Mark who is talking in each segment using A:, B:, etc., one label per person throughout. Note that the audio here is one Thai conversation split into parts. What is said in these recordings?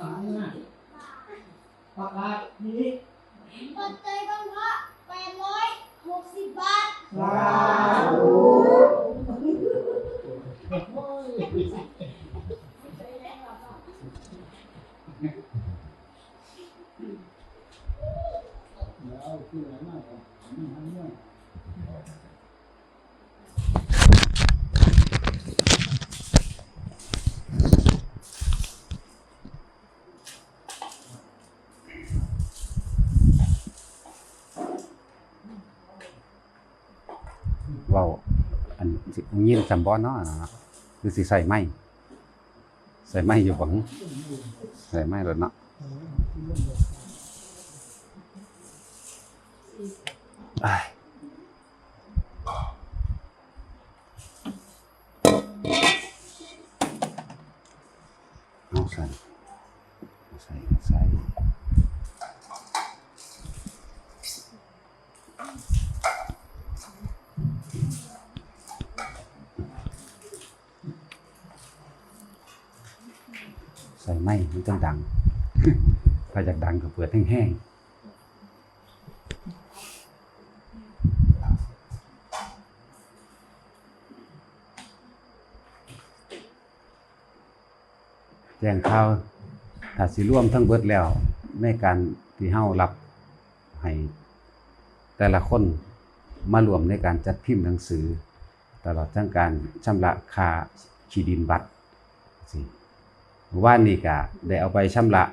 A: ประกาศนี้
B: ปัจจัยกำพระแปดร้อยหกสิบบาท
A: สาธุ
C: แล้วคืออะไรมากกว่ามันทำเรื่อง
D: เว้าอันสิ ยินจำบ่เนเนาะคือสิใส่ไม้ใส่ไม้อยู่บังใส่ไม้แล้วเนาะอ้ายเอาใส่เอาใส่ใส่ ใส่ ไม้มันจังดัง ถ้าอยากดังก็เปิดแห้งๆแจ้งข่าวถ้าสิร่วมทั้งเบิดแล้ว ในการที่เฮารับให้แต่ละคนมารวมในการจัดพิมพ์หนังสือ ตลอดทั้งการชำระค่าขีดินบัตรสิ ว่านนี่ก็ได้เอาไปชำระ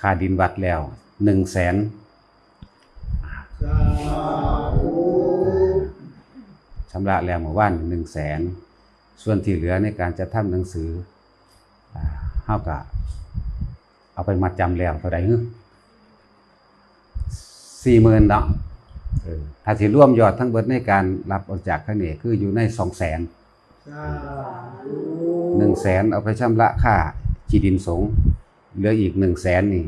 D: ค่าดินบัตรแล้วหนึ่งแสน
A: สาธุ
D: ชำระแล้วเมื่อวานหนึ่งแสนส่วนที่เหลือในการจะทำหนังสืออ่าเฮาก็เอาไปมัดจำแล้วเท่าไหร่ฮึสี่หมื่นเนาะเออถ้าสิร่วมยอดทั้งเบิดในการรับออกจากข้างนี้คืออยู่ในสองแสนหนึ่งแสนเอาไปชำระค่า ที่ดินสงเหลืออีกหนึ่งแสนนี่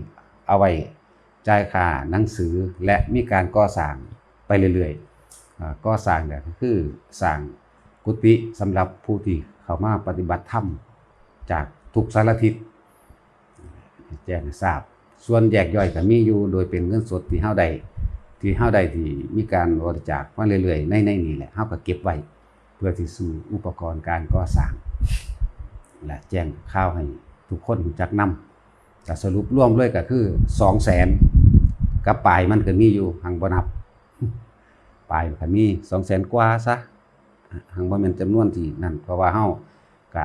D: เอาไว้จ่ายค่าหนังสือและมีการก่อสร้างไปเรื่อยๆก่อสร้างเนี่ยก็คือสร้างกุฏิสำหรับผู้ที่เข้ามาปฏิบัติธรรมจากทุกสารทิศแจ้งทราบ ส่วนแยกย่อยก็มีอยู่โดยเป็นเงินสดที่เฮาได้ที่เฮาได้ที่มีการบริจาคมาเรื่อยๆในในนี่แหละเฮาก็เก็บไว้ เพื่อที่สู่อุปกรณ์การก่อสร้าง และแจ้งข่าวให้ ทุกคนรู้จักนำแต่สรุปร่วมเลยก็คือสองแสนกับปลายมันก็มีอยู่หังบ่นับปลายก็มีสองแสนกว่าซะหังบ่แม่นจำนวนที่นั่นเพราะว่าเฮาก็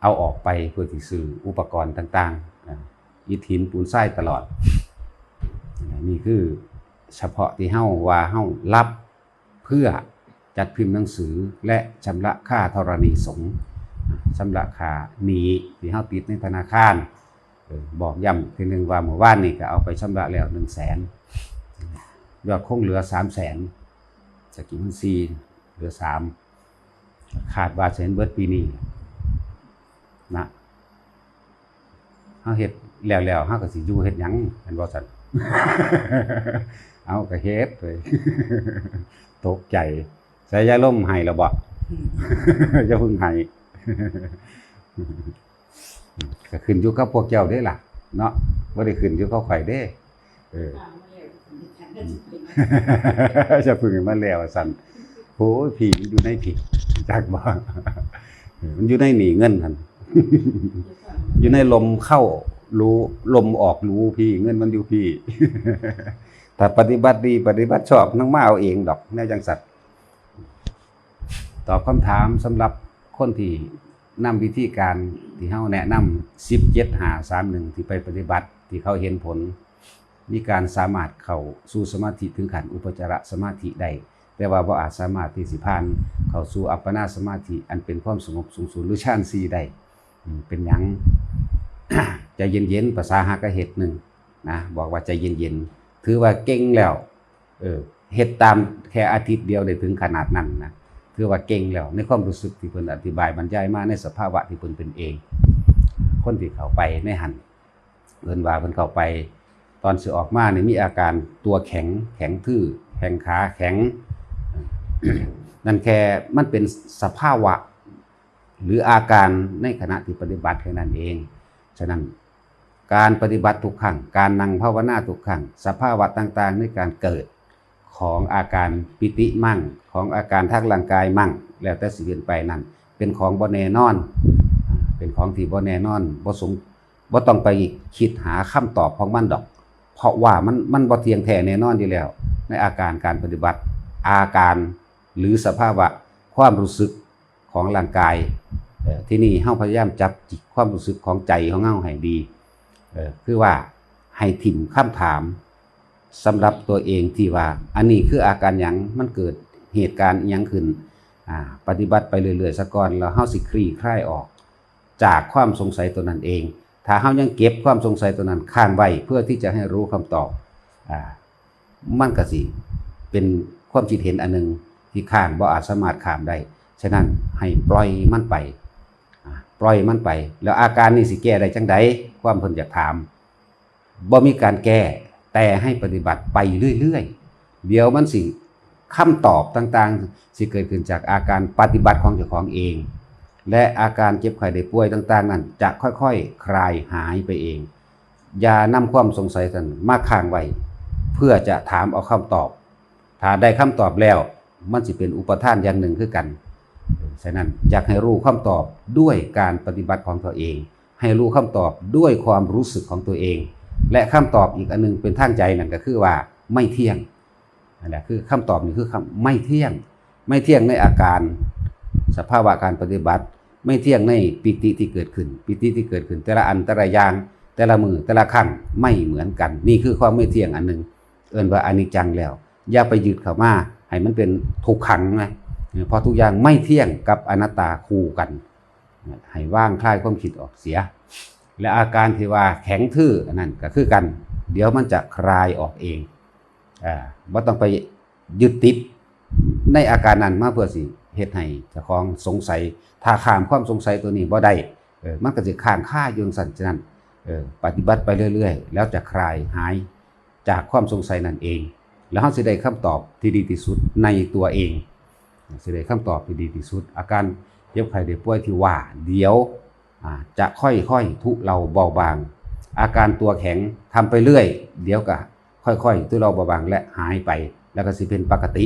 D: เอาออกไปเพื่อที่ซื้ออุปกรณ์ต่างๆอิฐหินปูนทรายตลอดนี่คือเฉพาะที่เฮาว่าเฮารับเพื่อจัดพิมพ์หนังสือและชำระค่าธรณีสงฆ์ ชำระค่าหนี้ที่เฮาติดในธนาคารบอกย้ำทีหนึ่งว่าเมื่อวานนี่ก็เอาไปชำระแล้ว1 0 0 0 0แสนยอดคงเหลือ3 0 0แสนสกิมันซีเหลือ3ขาดว่าแสนเบิร์ดปีนี้นะเฮาเฮ็ดแล้วแล้วเฮาก็สิอยู่เฮ็ดยังแม่นบ่ซั่นเอาก็เฮ็ดเลยตกใจใส่ยาล่มให้แล้วบ่อย่าเพึ่งให้ ก็ขึ้นอยู่กับพวกเจ้าเด้ล่ะ เนาะบ่ได้ขึ้นอยู่กับข่อยเด้ เออจะพึ่งให้มันแล้วสั่นโอ้ยผีมันอยู่ในผีจักบ่เออมันอยู่ในหนีเงินหั่นอยู่ในลมเข้ารู้ลมออกรู้พี่เงินมันอยู่พี่ ถ้าปฏิบัติดีปฏิบัติชอบนั่งมาเอาเองดอกแน่จังสัตว์ตอบคำถามสำหรับ คนที่นำวิธีการที่เฮาแนะนำ17 5 3 1ที่ไปปฏิบัติที่เขาเห็นผล มีการสามารถเข้าสู่สมาธิถึงขั้นอุปจารสมาธิได้แต่ว่าบ่อาจสามารถที่สิพานเข้าสู่อัปปนาสมาธิอันเป็นความสงบสูงสุดหรือฌาน4ได้เป็นหยังใจเย็นๆภาษาหากะเฮ็ดหนึ่งนะบอกว่าใจเย็นๆถือว่าเก่งแล้วเออเฮ็ดตามแค่อาทิตย์เดียวได้ถึงขนาดนั้นนะ ถือว่าเก่งแล้ว ในความรู้สึกที่เพิ่นอธิบายบรรยายมาในสภาวะที่เพิ่นเป็นเอง คนที่เข้าไปในหันเพิ่นว่าเพิ่นเข้าไป ตอนสิออกมาเนี่ยมีอาการตัวแข็งแข็งทื่อแข็งขาแข็ง นั่นแค่มันเป็นสภาวะ หรืออาการในขณะที่ปฏิบัติแค่นั้นเอง ฉะนั้นการปฏิบัติทุกครั้งการนั่งภาวนาทุกครั้งสภาวะต่างๆ ในการเกิด ของอาการปิติมั่ง ของอาการทางร่างกายมั่ง แล้วแต่สิเป็นไปนั่นเป็นของบ่แน่นอน เป็นของที่บ่แน่นอนบ่สมบ่ต้องไปคิดหาคำตอบของมันดอก เพราะว่ามันมันบ่เที่ยงแท้แน่นอนอยู่แล้ว ในอาการการปฏิบัติ อาการหรือสภาวะความรู้สึกของร่างกายที่นี่เฮาพยายามจับจิตความรู้สึกของใจของเฮาให้ดีเอ่อคือว่าให้ถิ่มคำถาม สำหรับตัวเองที่ว่า อันนี้คืออาการหยังมันเกิดเหตุการณ์ยังขึ้นปฏิบัติไปเรื่อยๆซะก่อนแล้วเฮาสิคลี่คลายออก จากความสงสัยตัวนั้นเอง ถ้าเฮายังเก็บความสงสัยตัวนั้นค้างไว้เพื่อที่จะให้รู้คำตอบอ่ามันก็สิเป็นความคิดเห็นอันหนึงที่ข้ามบ่อาจสามารถข้ามได้ฉะนั้นให้ปล่อยมันไปปล่อยมันไป แล้วอาการนี้สิแก้ได้จังใดความเพิ่นอยากถามบ่มีการแก้ แต่ให้ปฏิบัติไปเรื่อยๆ เดี๋ยวมันสิคำตอบต่างๆ สิเกิดขึ้นจากอาการปฏิบัติของเจ้าของเอง และอาการเจ็บไข้ได้ป่วยต่าง ๆ นั้นจะค่อยๆคลายหายไปเอง อย่านำความสงสัยนั้นมาค้างไว้เพื่อจะถามเอาคำตอบ ถ้าได้คำตอบแล้ว มันสิเป็นอุปทานอย่างหนึ่งคือกันฉะนั้นอยากให้รู้คำตอบด้วยการปฏิบัติของตัวเอง ให้รู้คำตอบด้วยความรู้สึกของตัวเอง และคำตอบอีกอันหนึงเป็นทางใจนั่นก็คือว่าไม่เที่ยงนั่นแหละคือคำตอบนี่คือคำไม่เที่ยง ไม่เที่ยงในอาการ สภาวะการปฏิบัติ ไม่เที่ยงในปิติที่เกิดขึ้น ปิติที่เกิดขึ้น แต่ละอันแต่ละอย่างแต่ละมือแต่ละครั้งไม่เหมือนกัน นี่คือความไม่เที่ยงอันหนึ่งเอิ้นว่าอนิจจังแล้ว อย่าไปยึดเข้ามาให้มันเป็นทุกขังนะเพราะทุกอย่างไม่เที่ยงกับอนัตตาคู่กันให้ว่างคลายความคิดออกเสีย และอาการที่ว่าแข็งทื่อนนั้นก็คือกัน เดี๋ยวมันจะคลายออกเองอ่าบ่ต้องไปยึดติดในอาการนั้นมาเพื่อสิเฮ็ดให้เจ้าของสงสัยถ้าข้ามความสงสัยตัวนี้บ่ได้เออมันก็สิค้างค่าอยู่จั่นฉะนั้นเออปฏิบัติไปเรื่อย ๆ แล้วจะคลายหายจากความสงสัยนั่นเอง แล้วเราสิได้คำตอบที่ดีที่สุดในตัวเองสิได้คำตอบที่ดีที่สุด อาการเจ็บไข้ได้ป่วยที่ว่าเดี๋ยว จะค่อยๆทุเลาเบาบาง อาการตัวแข็งทำไปเรื่อย เดี๋ยวก็ค่อยๆทุเลาเบาบางและหายไป แล้วก็สิเป็นปกติ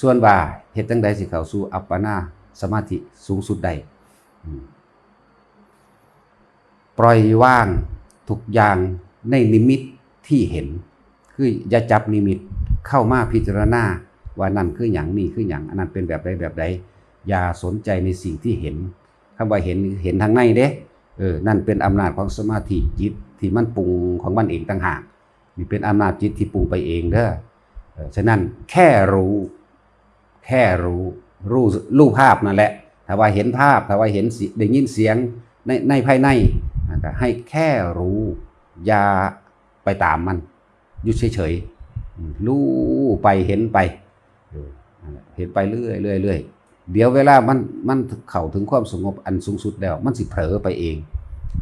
D: ส่วนว่าเฮ็ดจังใดสิเข้าสู่อัปปนาสมาธิสูงสุดได้อืมปล่อยว่างทุกอย่างในนิมิตที่เห็น คืออย่าจับนิมิตเข้ามาพิจารณาว่านั่นคืออย่างนี่คืออย่างอันนั้นเป็นแบบใดแบบใดอย่าสนใจในสิ่งที่เห็น คำว่าเห็นเห็นทางในเด้เออนั่นเป็นอำนาจของสมาธิจิตที่มันปรุงของมันเองต่างหากนี่เป็นอำนาจจิตที่ปรุงไปเองเด้อฉะนั้นแค่รู้ แค่รู้รู้รู้ภาพนั่นแหละ ถ้าว่าเห็นภาพ ถ้าว่าเห็นได้ยินเสียงในในภายในก็ให้แค่รู้อย่าไปตามมันอยู่เฉยๆรู้ไปเห็นไป เห็นไปเรื่อยเรื่อยเรื่อย เดี๋ยวเวลามันมันเข้าถึงความสงบอันสูงสุดแล้ว มันสิเผลอไปเอง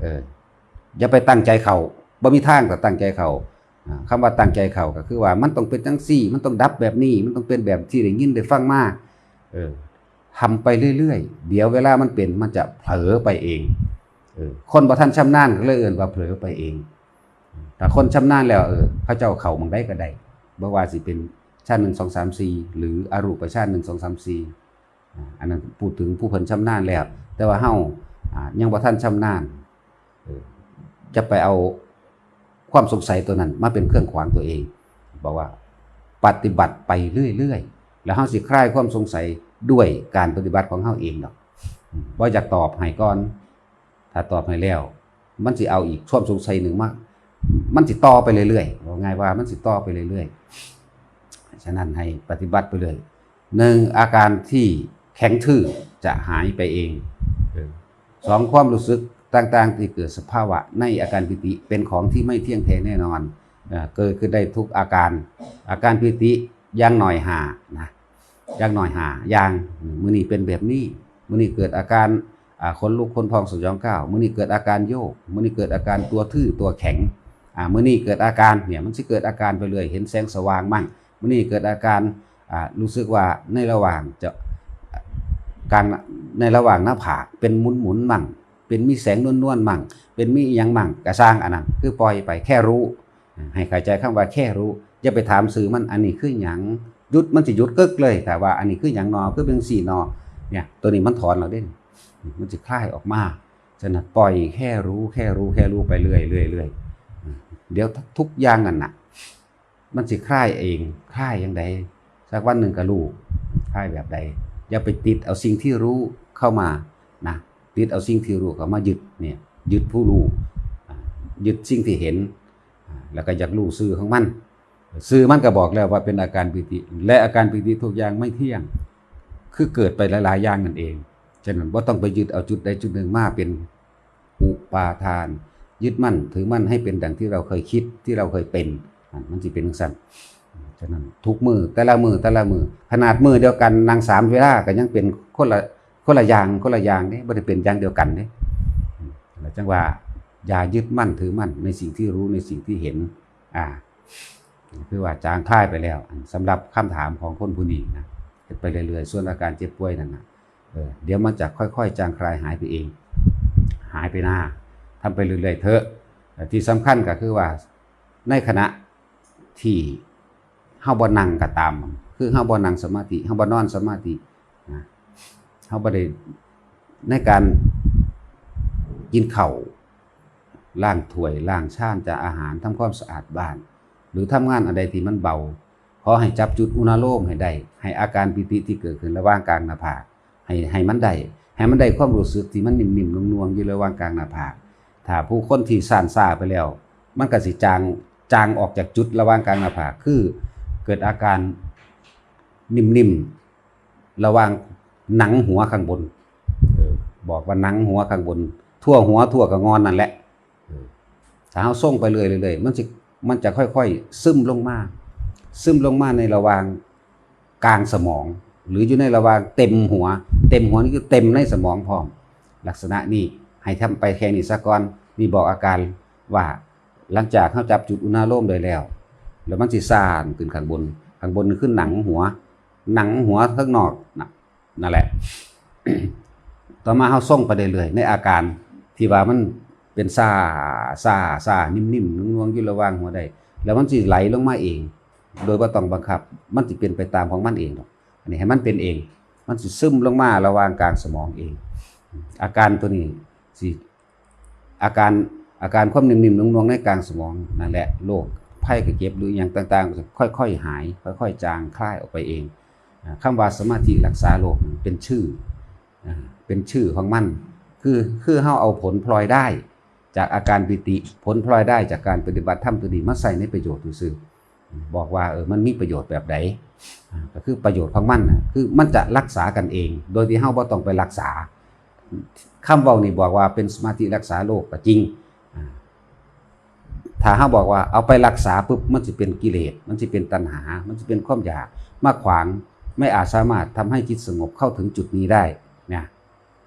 D: เอออย่าไปตั้งใจเขาบ่มีทางก็ตั้งใจเขา่าคำว่าตั้งใจเขาก็คือว่ามันต้องเป็นจังซี่ มันต้องดับแบบนี้ มันต้องเป็นแบบที่ได้ยินได้ฟังมาเออทำไปเรื่อยๆ เดี๋ยวเวลามันเป็นมันจะเผลอไปเองเออคนบ่ทันชำนาญก็เลยเอื่นว่าเผลอไปเองแต่คนชำนาญแล้วเออเขาเจ้าเข่ามังได้ก็ได้บ่ว่าสิเป็นชาติหนึ่งสองสามสี่หรืออรูปชาติหนึ่งสองสามสี่ อันนั้นพูดถึงผู้เพิ่นชำนาญแล้ว แต่ว่าเฮาอ่ายังบ่ทันชำนาญจะไปเอาความสงสัยตัวนั้นมาเป็นเครื่องขวางตัวเอง บอกว่าปฏิบัติไปเรื่อยๆ แล้วเฮาสิคลายความสงสัยด้วยการปฏิบัติของเฮาเองดอกอืมบ่อยากตอบให้ก่อน ถ้าตอบให้แล้ว มันสิเอาอีกช่วงสงสัยหนึ่งมาก มันสิต่อไปเรื่อยๆว่าไงายว่ามันสิต่อไปเรื่อยๆ ฉะนั้นให้ปฏิบัติไปเลยหนึ่งอาการที่ แข็งทื่อจะหายไปเองสองความรู้สึกต่างๆ ที่เกิดสภาวะในอาการปิติเป็นของที่ไม่เที่ยงแท้แน่นอนเกิดขึ้นได้ทุกอาการ อาการปิติอยังหน่อยหานะอยังหน่อยหาย่างมือนี้เป็นแบบนี้มือนี้เกิดอาการคนลุกคนพองสยองก้าวมือนี้เกิดอาการโยกมือนี้เกิดอาการตัวทื่อตัวแข็งมือนี้เกิดอาการเนี่ยมันสิเกิดอาการไปเรื่อยเห็นแสงสว่างมั่งมือนี้เกิดอาการรู้สึกว่าในระหว่างจะ กลางในระหว่างหน้าผากเป็นหมุนหมุนมั่ง เป็นมีแสงนวลๆมั่ง เป็นมีอิหยังมั่งกระสร้างอันนั้นคือปล่อยไปแค่รู้ ให้เข้าใจคำว่าแค่รู้อย่าไปถามสื่อมันอันนี้คือหยังหยุดมันสิหยุดกึกเลยแต่ว่าอันนี้คือหยังนอคือเป็นสี่นอเนี่ยตัวนี้มันถอนเราเด่นมันจะคลายออกมาฉะนั้นปล่อยแค่รู้แค่รู้แค่รู้ไปเรื่อยเรื่อยเรื่อยเดี๋ยวทุกอย่างนั่นน่ะ มันสิคลายเองคลายอยังไงสักวันหนึ่งก็รู้คลายแบบใด อย่าไปติดเอาสิ่งที่รู้เข้ามานะติดเอาสิ่งที่รู้เข้ามายึดเนี่ยยึดผู้รู้ยึดสิ่งที่เห็น แล้วก็อยากรู้ซื่อของมันซื่อมันก็บอกแล้วว่าเป็นอาการปิติ และอาการปิติทุกอย่างไม่เที่ยง คือเกิดไปหลายๆอย่างนั่นเองฉะนั้นว่าต้องไปยึดเอาจุดใดจุดหนึ่งมาเป็นอุปาทาน ยึดมั่นถือมั่นให้เป็นดังที่เราเคยคิดที่เราเคยเป็นมันจะเป็นสั่น ฉะนั้นทุกมือแต่ละมือแต่ละมือขนาดมือเดียวกันนางสามเวลาก็ยังเป็นคนละคนละอย่างคนละอย่างนี่ไม่ได้เป็นอย่างเดียวกันนี่แล้วจังว่าอย่ายึดมั่นถือมั่นในสิ่งที่รู้ในสิ่งที่เห็น อ่า คือว่าจางคลายไปแล้วสำหรับคำถามของคนผู้นี้นะเฮ็ดไปเรื่อยๆส่วนอาการเจ็บป่วยนั่นนะเออเดี๋ยวมันจะค่อยๆ จางคลายหายไปเอง หายไปหน้าทำไปเรื่อยๆเถอะที่สำคัญก็คือว่าในขณะที่ เฮาบ่นั่งก็ตาม คือเฮาบ่นั่งสมาธิเฮาบ่นอนสมาธินะเฮาบ่ได้ในการกินข้าวล้างถ้วยล้างชามจากอาหารทำความสะอาดบ้าน หรือทำงานอะไรที่มันเบาขอให้จับจุดอุณาโลมให้ได้ ให้อาการปิติที่เกิดขึ้นระหว่างกลางหน้าผากให้ให้มันได้ให้มันได้ความรู้สึกที่มันนิ่มๆนวลๆอยู่ระหว่างกลางหน้าผากถ้าผู้คนที่ซ่านซ่าไปแล้ว มันก็สิจางจางออกจากจุดระหว่างกลางหน้าผากคือ กิดอาการนิ่มๆ ระหว่างหนังหัวข้างบนบอกว่าหนังหัวข้างบน ทั่วหัวทั่วกระงอนนั่นแหละถ้าเฮาส่งไปเรื่อยๆมันสิมันจะค่อยๆ ซึมลงมา ซึมลงมาในระหว่างกลางสมอง หรืออยู่ในระหว่างเต็มหัว เต็มหัวนี่คือเต็มในสมองพร้อม ลักษณะนี้ให้ทำไปแค่นี้ซะก่อนนี่บอกอาการว่าหลังจากเข้าจับจุดอุณาโลมโดยแล้ว แล้วมันสิซ่านขึ้นข้างบน ข้างบนขึ้นหนังหัว หนังหัวข้างนอกน่ะนั่นแหละ ต่อมาเขาส่งไปเรื่อยๆในอาการที่ว่ามันเป็นซาซาซานิ่มๆนุ่งๆอยู่ระหว่างหัวได้แล้วมันสิไหลลงมาเอง โดยว่าต้องบังคับ มันสิเป็นไปตามของมันเองหรอกอันนี้ให้มันเป็นเอง มันสิซึมลงมาระหว่างกลางสมองเอง อาการตัวนี้สิอาการอาการความนิ่มๆนุ่งๆในกลางสมองนั่นแหละโรค ไข้กระเจ็บหรืออย่างต่างๆจะค่อยๆหาย ค่อยๆ จางคลายออกไปเองอ่าคำว่าสมาธิรักษาโรคเป็นชื่อเป็นชื่อของมัน คือคือเฮาเอาผลพลอยได้ จากอาการปิติผลพลอยได้จากการปฏิบัติธรรมตัวนี้มาใส่ในประโยชน์ซื่อบอกว่าเออมันมีประโยชน์แบบใดอ่าก็คือประโยชน์ของมันนะคือมันจะรักษากันเอง โดยที่เฮาบ่ต้องไปรักษาคำเว้านี่บอกว่าเป็นสมาธิรักษาโรคก็จริง ถ้าเฮาบอกว่าเอาไปรักษาปุ๊บมันสิเป็นกิเลสมันสิเป็นตัณหา มันสิเป็นความอยากมาขวางไม่อาจสามารถทำให้จิตสงบเข้าถึงจุดนี้ได้เนี่ย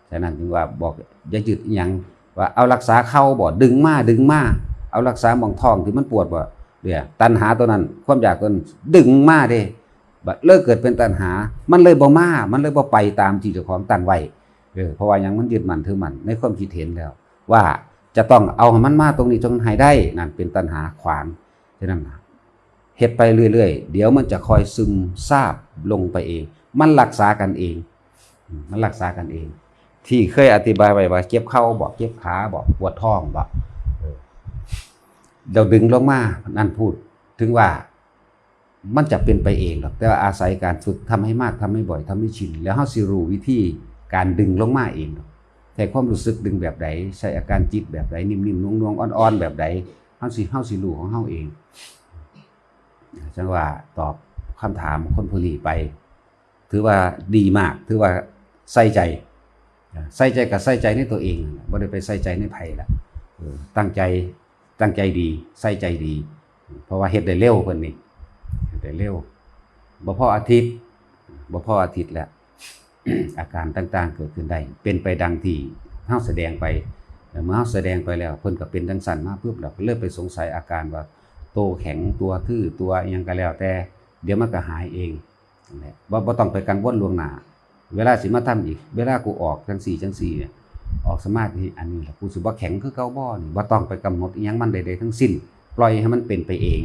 D: ฉะนั้นจึงว่าบอกอย่ายึดอหยังว่าเอารักษาเข้าบ่ดึงมาดึงมาเอารักษาหมองท้องที่มันปวดบ่เดี๋ยวตัณหาตัวนั้น ความอยากตัวนั้นดึงมาเด้บัดเลิกเกิดเป็นตัณหา มันเลยบ่มา มันเลยบ่ไปตามที่เจ้าของตั้งไว้เออเพราะว่ายังมันยึดมั่นถือมั่นในความคิดเห็นแล้ว ว่า จะต้องเอาห้มันมาตรงนี้จนหายได้นั่นเป็นตัณหาขวางฉะนั้นนะเฮ็ดไปเรื่อยๆ เดี๋ยวมันจะคอยซึมซาบลงไปเอง มันรักษากันเอง มันรักษากันเอง ที่เคยอธิบายไว้ว่าเจ็บเข่าบอกเจ็บขาบอกปวดท้องบอกเดี๋ยวดึงลงมา นั่นพูด ถึงว่ามันจะเป็นไปเองหรอก แต่ว่าอาศัยการฝึกทำให้มากทำให้บ่อยทำให้ชิน แล้วเฮาสิรู้วิธีการดึงลงมาเองหรอก แต่ความรู้สึกดึงแบบใดใช้อาการจิตแบบใดนิ่มๆนุ่งๆอ่อนๆแบบใดเฮาสิเฮาสิรู้ของเฮาเองจังว่าตอบคำถามคนผู้นี้ไป ถือว่าดีมาก ถือว่าใส่ใจ ใส่ใจกับใส่ใจในตัวเองบ่ได้ไปใส่ใจในไผละตั้งใจตั้งใจดี ใส่ใจดี เพราะว่าเฮ็ดได้เร็วเพิ่นนี่เฮ็ดได้เร็วบ่พออาทิตย์บ่พออาทิตย์แล้ว อาการต่างๆ เกิดขึ้นได้ เป็นไปดังที่เฮาแสดงไปเมื่อเฮาแสดงไปแล้วเพิ่นก็เป็นจังซั่นมาปุ๊บแล้วเริ่มไปสงสัยอาการว่าโตแข็งตัวทื่อตัวอยังก็แล้วแต่ เดี๋ยวมันก็หายเองนั่นแหละบ่บ่ต้องไปกังวลล่วงหน้าเวลาสิมาทำอีก เวลากูออกจังสี่จังสี่เนี่ยออกสมาธิอันนี้แหละกูสิบ่แข็งคือเก่าบ่นี่บ่ต้องไปกำหนดอิหยังมันใดๆทั้งสิ้น ปล่อยให้มันเป็นไปเอง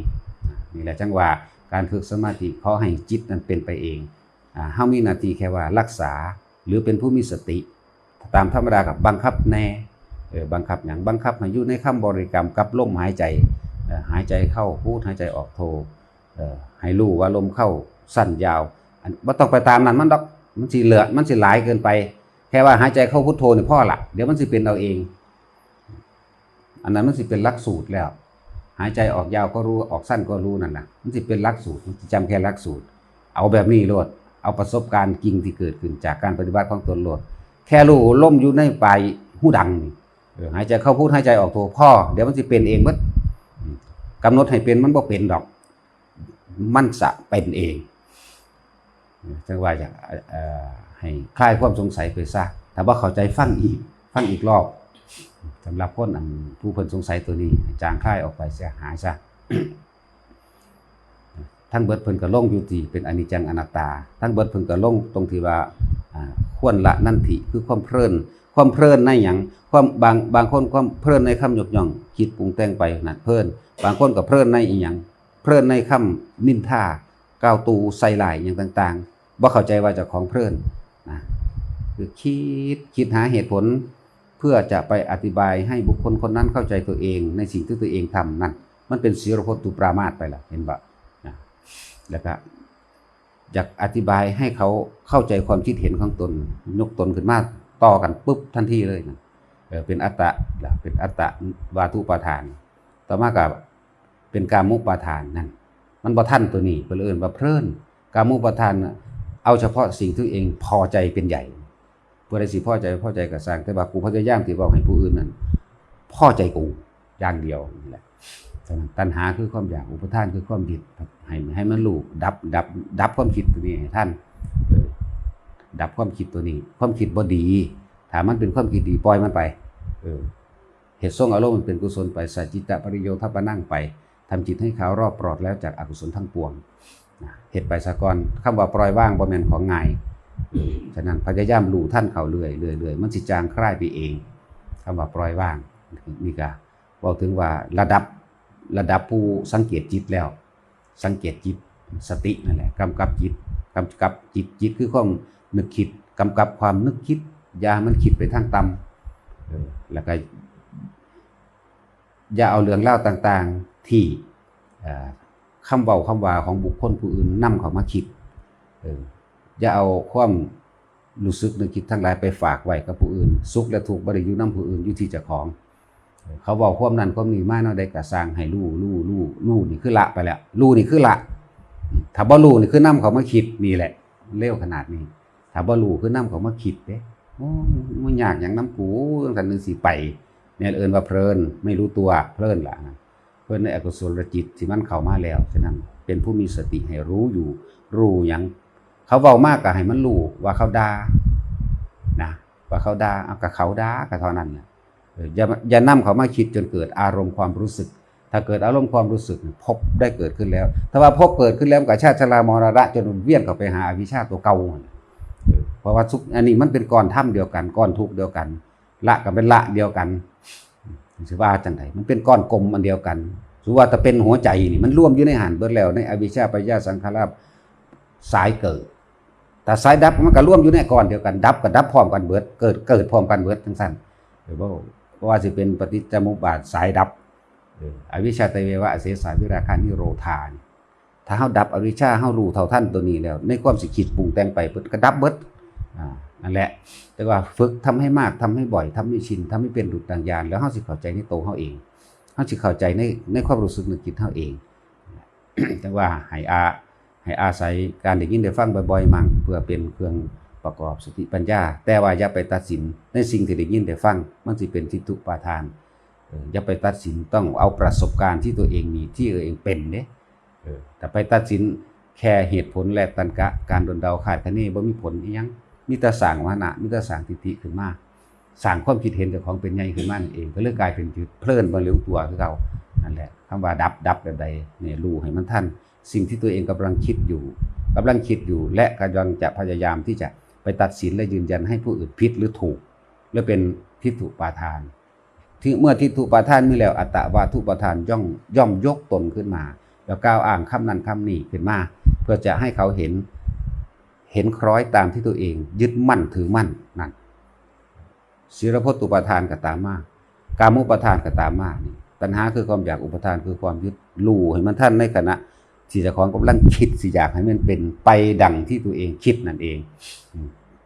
D: นี่แหละจังว่าการฝึกสมาธิขอให้จิตนั้นเป็นไปเอง เฮามีหน้าที่แค่ว่ารักษาหรือเป็นผู้มีสติ ตามธรรมดากับบังคับแน่เออบังคับอย่างบังคับให้อยู่ในคำบริกรรมกับลมหายใจหายใจเข้าพูดหายใจออกโทให้รู้ว่าลมเข้าสั้นยาวอันบ่ต้องไปตามนั้นมันดอกมันสิเหลือมันสิหลายเกินไป แค่ว่าหายใจเข้าพุทโธนี่พ่อละเดี๋ยวมันสิเป็นเอาเอง อันนั้นมันสิเป็นลักสูตรแล้ว หายใจออกยาวก็รู้ออกสั้นก็รู้นั่นนะมันสิเป็นลักสูตรมันจำแค่ลักสูตร เอาแบบนี้โลด เอาประสบการณ์จริงที่เกิดขึ้นจากการปฏิบัติของตนโลด แค่รู้ล่มอยู่ในปลายหูดังนี่หายใจเข้าพูดหายใจออกโทพ่อ เดี๋ยวมันสิเป็นเองมัดอืมกำหนดให้เป็นมันบ่เป็นดอก มันจะเป็นเองจังว่าอยากให้คลายความสงสัยไปซะแต่ว่าเข้าใจฟังอีก ฟังอีกรอบสำหรับคนผู้เพิ่นสงสัยตัวนี้จางคลายออกไปเสียหายซะ ทั้งเบิดเพิ่นก็ลงอยู่ที่เป็นอนิจจังอนัตตา ทั้งเบิดเพิ่นก็ลงตรงที่ว่าควรละนั่นทิคือความเพลิน ความเพลินในหยังความบางบางคนความเพลินในคำยกย่องคิดปรุงแต่งไปนั่นเพลิน บางคนก็เพลินในอีหยังเพลินในคำนินทาก้าวตูใส่หลายอย่างต่างๆบ่เข้าใจว่าจ้าของเพลินนะคือคิดคิดหาเหตุผล เพื่อจะไปอธิบายให้บุคคลคนนั้นเข้าใจตัวเอง ในสิ่งที่ตัวเองทำนั่นมันเป็นศีลพจน์ตุปรามาสไปละเห็นปะนะ แล้วก็อยากอธิบายให้เขาเข้าใจความคิดเห็นของตน ยกตนขึ้นมาต่อกันปุ๊บทันทีเลยนะเเป็นอัตตะเป็นอัตตะวาทุปาทาน ต่อมากับเป็นการมุปาทานนั่นมันบ่ท่านตัวนี้เพิ่นเอิ้นว่าเพลินการมุปาทาน เอาเฉพาะสิ่งที่เองพอใจเป็นใหญ่ผู้ใดสิพอใจพอใจก็สร้างแต่ว่ากูพยายามที่บอกให้ผู้อื่นนั้นพอใจกูอย่างเดียวนี่แหละ ตัณหาคือความอยากอุปทานคือความยึดให้ให้มันรู้ดับดับ ดับความคิดตัวนี้ให้ท่านดับความคิดตัวนี้ ความคิดบ่ดีถามมันเป็นความคิดดีปล่อยมันไปเออเหตุทรงอารมณ์มันเป็นกุศลไปสัจจิตะปริโยทัปนั่งไปทำจิตให้ขาวรอบปลอดแล้วจากอกุศลทั้งปวงเหตุไปสะกอนคำว่าปล่อยว่างบ่แม่นของง่ายฉะนั้นพยายามรู้ท่านเขาเรื่อยเรื่อยเรื่อยมันสิจางคลายไปเองคำว่าปล่อยว่างนี่ก็บอกถึงว่าระดับ ระดับผู้สังเกตจิตแล้ว สังเกตจิตสตินั่นแหละกำกับจิตกำกับจิตจิตคือความนึกคิดกำกับความนึกคิดอย่ามันคิดไปทางต่ำแล้วก็อย่าเอาเรื่องเล่าต่างๆที่คำเบาคำว่าของบุคคลผู้อื่นนำเขามาคิดอย่าเอาความรู้สึกนึกคิดทั้งหลายไปฝากไว้กับผู้อื่น สุขและทุกข์บ่ได้อยู่นํผู้อื่นอยู่ที่เจ้าของ เขาบอกความนั้นความนี้มาเนาะได้กระสร้างให้รู้รู้รู้รู้นี่คือละไปแล้วรู้นี่คือละถ้าบ่รู้นี่คือนํเขามาคิดนี่แหละ เร็วขนาดนี้ถ้าบ่รู้คือนํเขามาคิดเด้โอ้มันยากหยังนํกูจังซั่นนึงสิไปเนี่ยเอินว่าเพลินไม่รู้ตัวเพลินละเพลินในอกุศลจิตที่มันเข้ามาแล้วฉะนั้นเป็นผู้มีสติให้รู้อยู่ รู้หยังเขาเว้ามากก็ให้มันรู้ว่าเขาด่านะว่าเขาด่าเอากับเขาด่าก็เท่านั้นแหละ อย่าอย่านำเขามาคิดจนเกิดอารมณ์ความรู้สึก ถ้าเกิดอารมณ์ความรู้สึกพบได้เกิดขึ้นแล้ว ถ้าว่าพบเกิดขึ้นแล้วกับชาติชรามรณะจนเวียนเข้าไปหาอวิชชาตัวเก่าเพราะว่าทุกอันนี้มันเป็นก้อนถ้ำเดียวกันก้อนทุกเดียวกัน ละก็เป็นละเดียวกันสิว่าจังไดมันเป็นก้อนกลมอันเดียวกันถือว่าถ้าเป็นหัวใจนี่มันร่วมอยู่ในหันเบิดแล้วในอวิชชาปัญญาสังขาราสายเกิด แต่สายดับมันก็ร่วมอยู่ในก้อนเดียวกัน ดับกับดับพร้อมกันเบิด เกิดเกิดพร้อมกันเบิดทั้งสั้นหรือว่า เพราะว่าสิเป็นปฏิจจสมุปบาทสายดับอวิชชาตเววะเสสาวิราคานิโรธานี่ถ้าเฮาดับอวิชชาเฮารู้เท่าท่านตัวนี้แล้ว ในความสิคิดปรุงแต่งไปเปิดก็ดับเบิดอ่านั่นแหละ แต่ว่าฝึกทำให้มากทำให้บ่อยทำให้ชินทำให้เป็นดุจดังยานแล้วเฮาสิเข้าใจในตัวเฮาเองเฮาสิเข้าใจในในความรู้สึกนึกคิดเฮาเอง แต่ว่าให้อาให้อาศัยการได้ยินได้ฟังบ่อยๆมั่งเพื่อเป็นเครื่อง ประกอบสติปัญญา แต่ว่าอย่าไปตัดสินในสิ่งที่ได้ยินได้ฟัง มันสิเป็นทิฏฐุปาทานอย่าไปตัดสินต้องเอาประสบการณ์ที่ตัวเองมีที่ตัวเองเป็นเด้เออแต่ไปตัดสินแค่เหตุผลและตันกะ การดนเดาขาดคะเนบ่มีผลอีหยังมีแต่สางวานะมีแต่สางทิฏฐิขึ้นมาสร้างความคิดเห็นจ้าของเป็นใหญ่ขึ้นมาเองก็เลยกลายเป็นจุดเพลินบ่เร็วตัวคือเก่านั่นแหละคำว่าดับดับแบบใดเนี่ยรู้ให้มันทันสิ่งที่ตัวเองกำลังคิดอยู่กำลังคิดอยู่และกำลังจะพยายามที่จะ ตัดสินและยืนยันให้ผู้อื่นผิดหรือถูกหรือเป็นทิฏฐุปาทาน ที่เมื่อทิฏฐุปาทานมีแล้วอัตตวาทุปาทานย่อมย่อมยกตนขึ้นมา แล้วก้าวอ้างคำนั้นคำนี้ขึ้นมา เพื่อจะให้เขาเห็นเห็นคล้อยตามที่ตัวเอง ยึดมั่นถือมั่นนั่นศีลพจตุปาทานก็ตามมากามุปาทานก็ตามมานี่ตัณหาคือความอยากอุปทานคือความยึดรู้ให้มันท่านในขณะที่จ้าของกำลังคิดสิอยากให้มันเป็นไปดังที่ตัวเองคิดนั่นเอง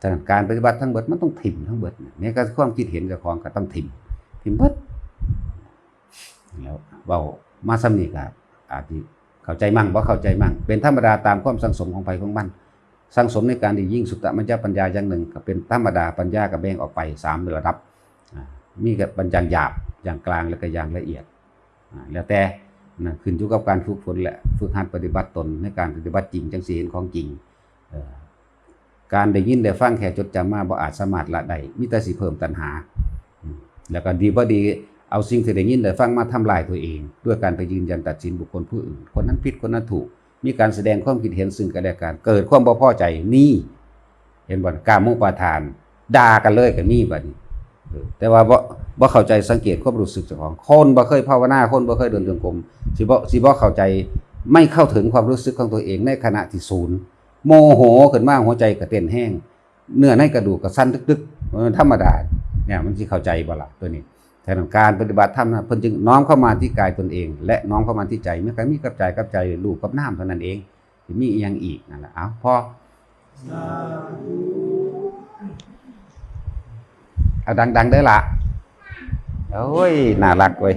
D: ฉะนั้นการปฏิบัติทั้งเบิดมันต้องถิ่มทั้งเบิดเนี่ยก็ความคิดเห็นเจ้าของก็ต้องถิ่มถิ่มเบิดแล้วเบามาสำนีกับอาจจะเข้าใจมั่งบ่เข้าใจมั่ง เป็นธรรมดาตามความสังสมของไปของมัน สังสมในการที่ยิ่งสุตตมัญญปัญญาอย่างหนึ่ง ก็เป็นธรรมดาปัญญากับแบ่งออกไปสามระดับ มีกับปัญญาหยาบอย่างกลางและก็อย่างละเอียด แล้วแต่นะขึ้นอยู่กับการฝึกฝนและฝึกหัดปฏิบัติตนในการปฏิบัติจริงจังสีเห็นของจริงอ การได้ยินได้ฟังแค่จดจำมาบ่อาจสามารถละได้มีแต่สิเพิ่มตัณหา แล้วก็ดีบ่ดีเอาสิ่งที่ได้ยินได้ฟังมาทำลายตัวเอง ด้วยการไปยืนยันตัดสินบุคคลผู้อื่น คนนั้นผิดคนนั้นถูก มีการแสดงความคิดเห็นซึ่งกันและกันเกิดความบ่พอใจนี่ เห็นบ่กามุปาทานด่ากันเลยก็มีบัดนี้แต่ว่าบ่บ่เข้าใจสังเกตความรู้สึกเจ้าของคนบ่เคยภาวนาคนบ่เคยเดินจงกรมสิบ่สิบ่เข้าใจไม่เข้าถึงความรู้สึกของตัวเองในขณะที่ศูนย์ โมโหขึ้นมาหัวใจก็เต้นแห้ง เนื้อในกระดูกก็สั่นตึกๆธรรมดาเนี่ยมันสิเข้าใจบ่ละตัวนี้แต่การปฏิบัติธรรมนะเพิ่นจึงน้อมเข้ามาที่กายตนเอง และน้อมเข้ามาที่ใจเมื่อกันมีกับใจกับใจรูปกับน้ำเท่านั้นเองมีอีหยังอีกนั่นแหละเอาพอเอาดังๆได้ละโอ้ยน่ารักเว้ย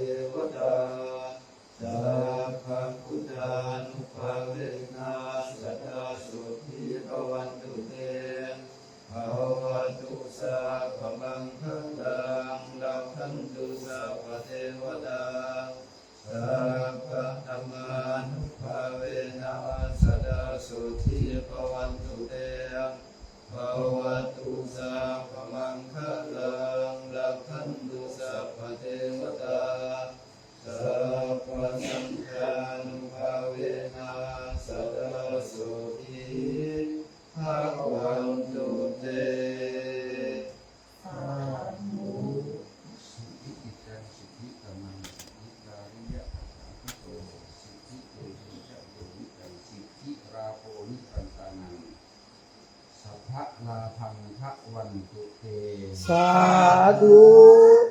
C: เท
D: วตา
C: สัพ เ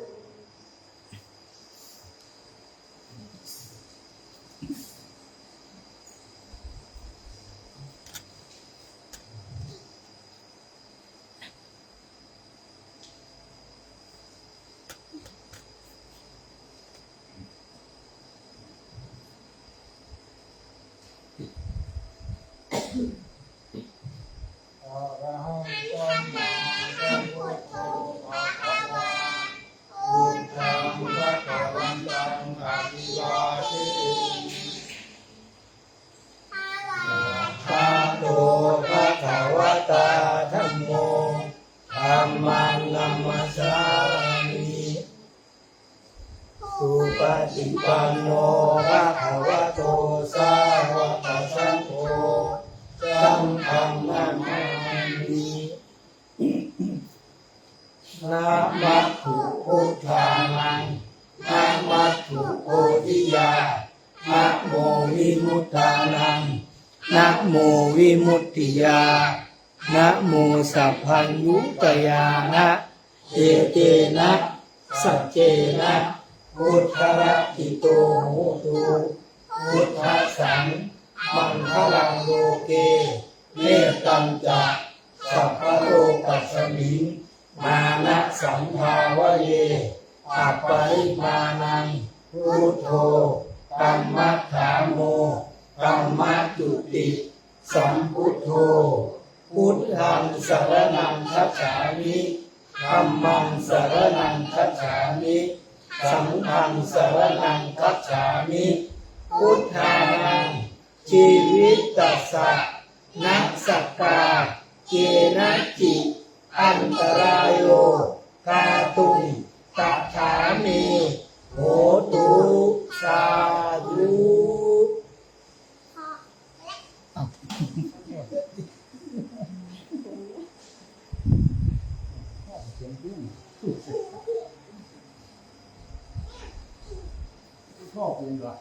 C: มังนัมัสสามิสุปฏิปัน
A: โนภะคะวะโตสาวะสังโฆสังฆังนันมามินะมัตถุพุทธานังนะมัตถุโพธิยานะโมวิมุตตานังนะโมวิมุตติยา นะโมสัพพัญยุตยานะเอเตนะสัจเจนะพุทธะกิโตโหตุพุทธะสังมังคลังโลเกเมตตัญจะสัพพะโลกัสสมิงมานะสัมภาวะเยอัปปริมาณังพุทโธธัมมัฏฐาโมธัมมัจจุติ สัมพุทโธ พุทธังสารณังคัจฉามิธัมมังสารณังคัจฉามิสังฆังสารนังคัจฉามิพุทธานังชีวิตตัสสะนักสักกาเกนะจิอันตรายโยกาตุงตถามีโหตุสาธุ ชอบจริงเหรอ